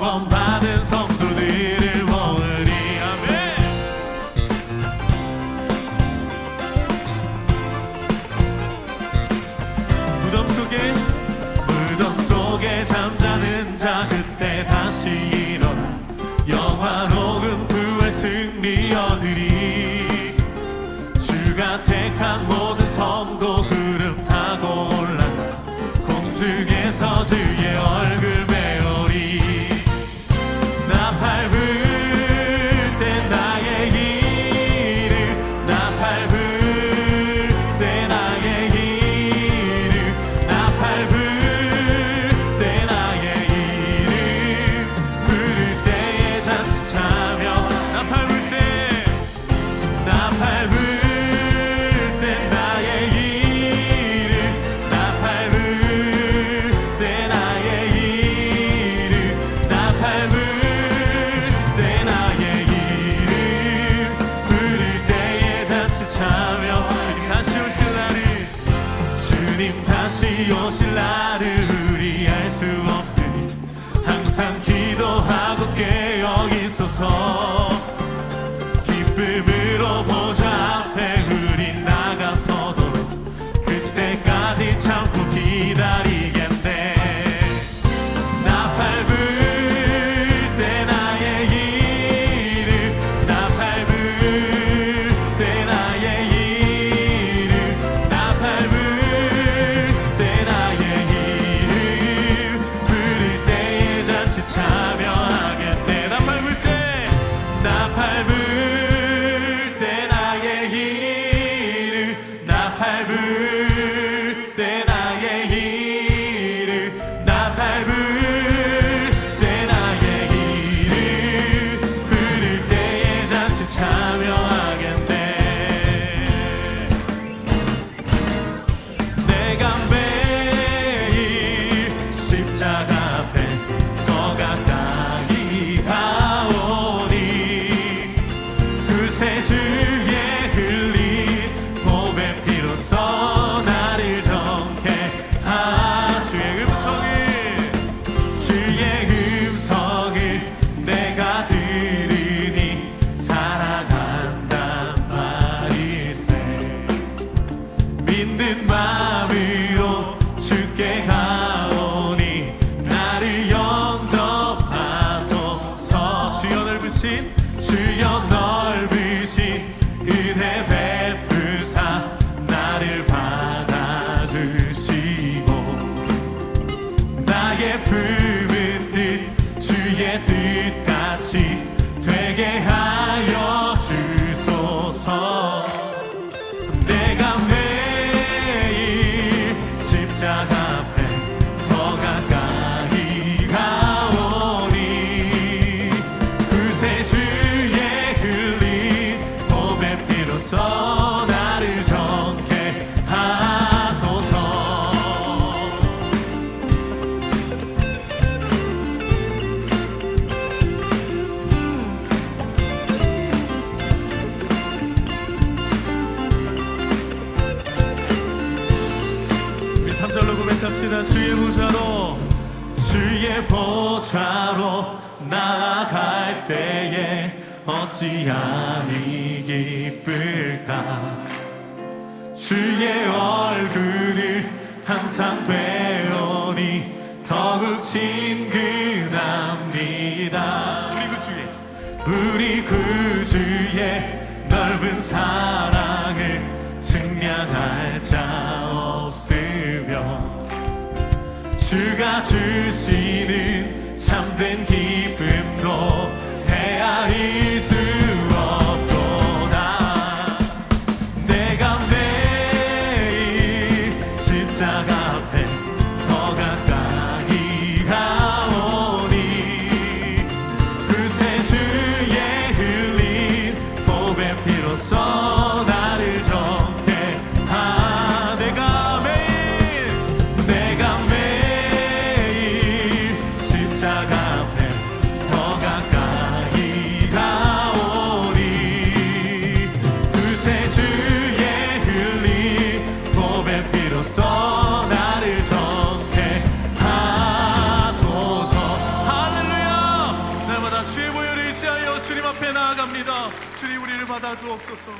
구원받은 성도들을 모으리. 아멘. 무덤 속에 무덤 속에 잠자는 자 그때 다시 일어나 영화로운 부활 승리 얻으리. 주가 택한 모든 성도 구 다시 오실 날을 우리 알 수 없으니 항상 기도하고 깨어 있어서 주여 넓으신 은혜 베푸사 나를 받아주시고 나의 품은 뜻 주의 뜻같이 되게 하여 주소서. 내가 매일 십자가 앞에 더 가까이 3절로 고백합시다 주의 보좌로 주의 보좌로 나아갈 때에 어찌하니 기쁠까? 주의 얼굴을 항상 배우니 더욱 친근합니다. 우리 구주의. 우리 구주의 넓은 사랑 주가 주시는 참된 기 받아주옵소서.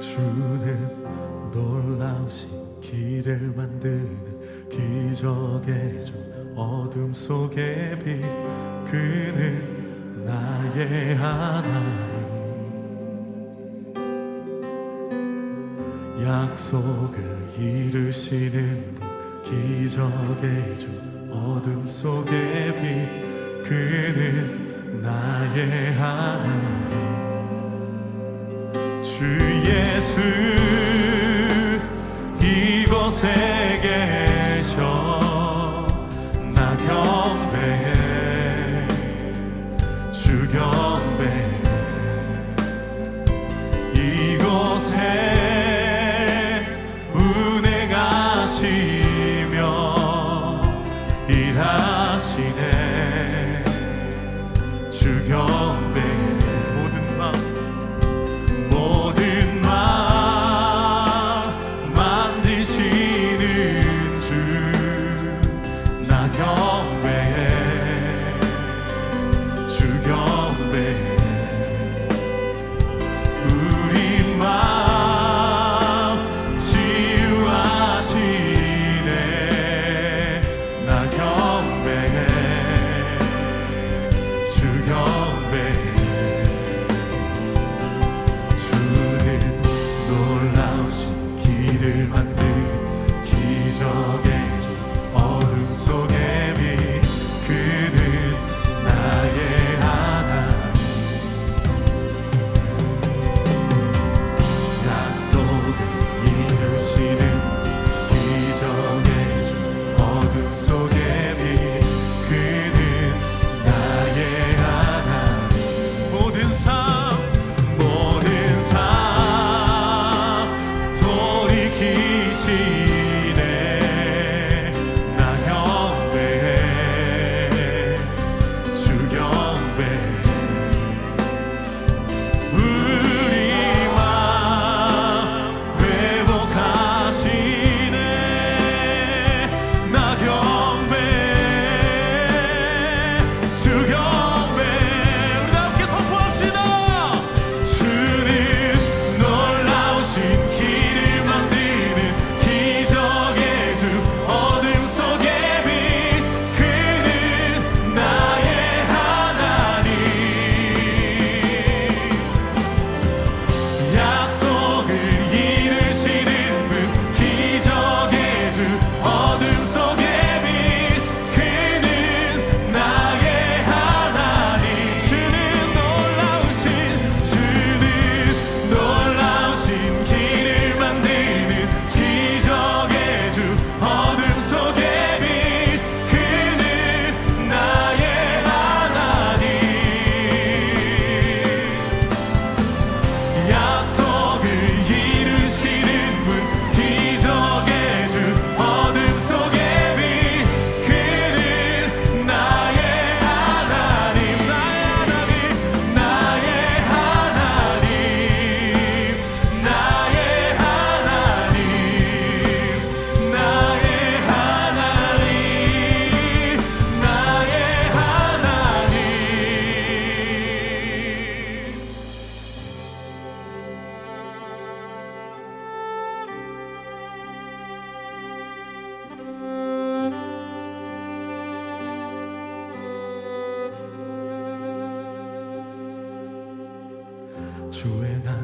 주는 놀라우신 길을 만드는 기적의 종 어둠 속의 빛 그는 나의 하나 약속을 이루시는 분 기적의 주 어둠 속의 빛 그는 나의 하나님. 주 예수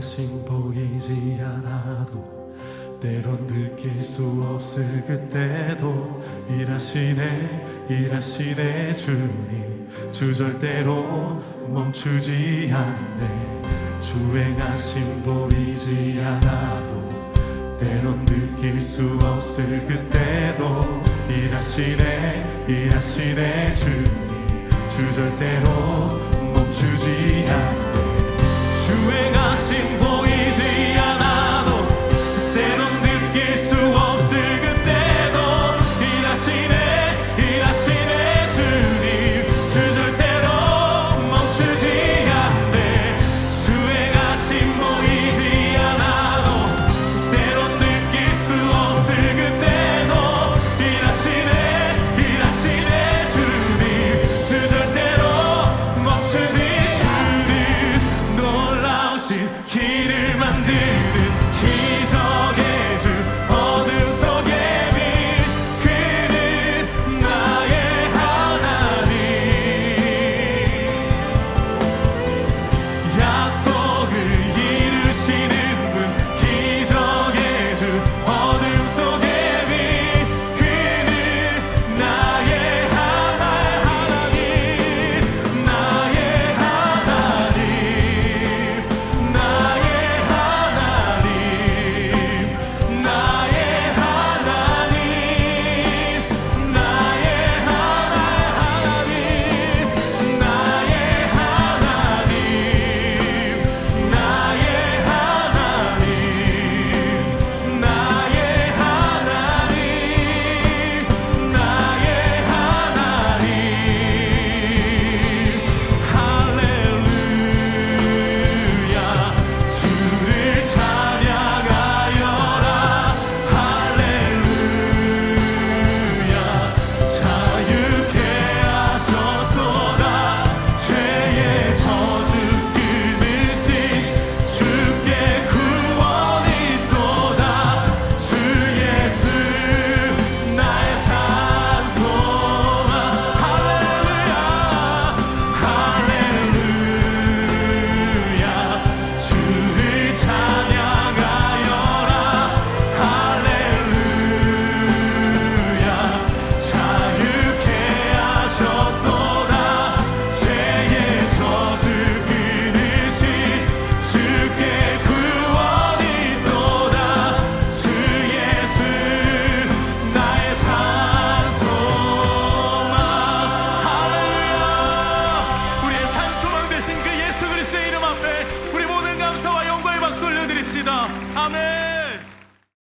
다신 보이지 않아도 때론 느낄 수 없을 그때도 일하시네 일하시네 주님. 주 절대로 멈추지 않네. 주행하신 보이지 않아도 때론 느낄 수 없을 그때도 일하시네 일하시네 주님. 주 절대로 멈추지 않네. assim bom.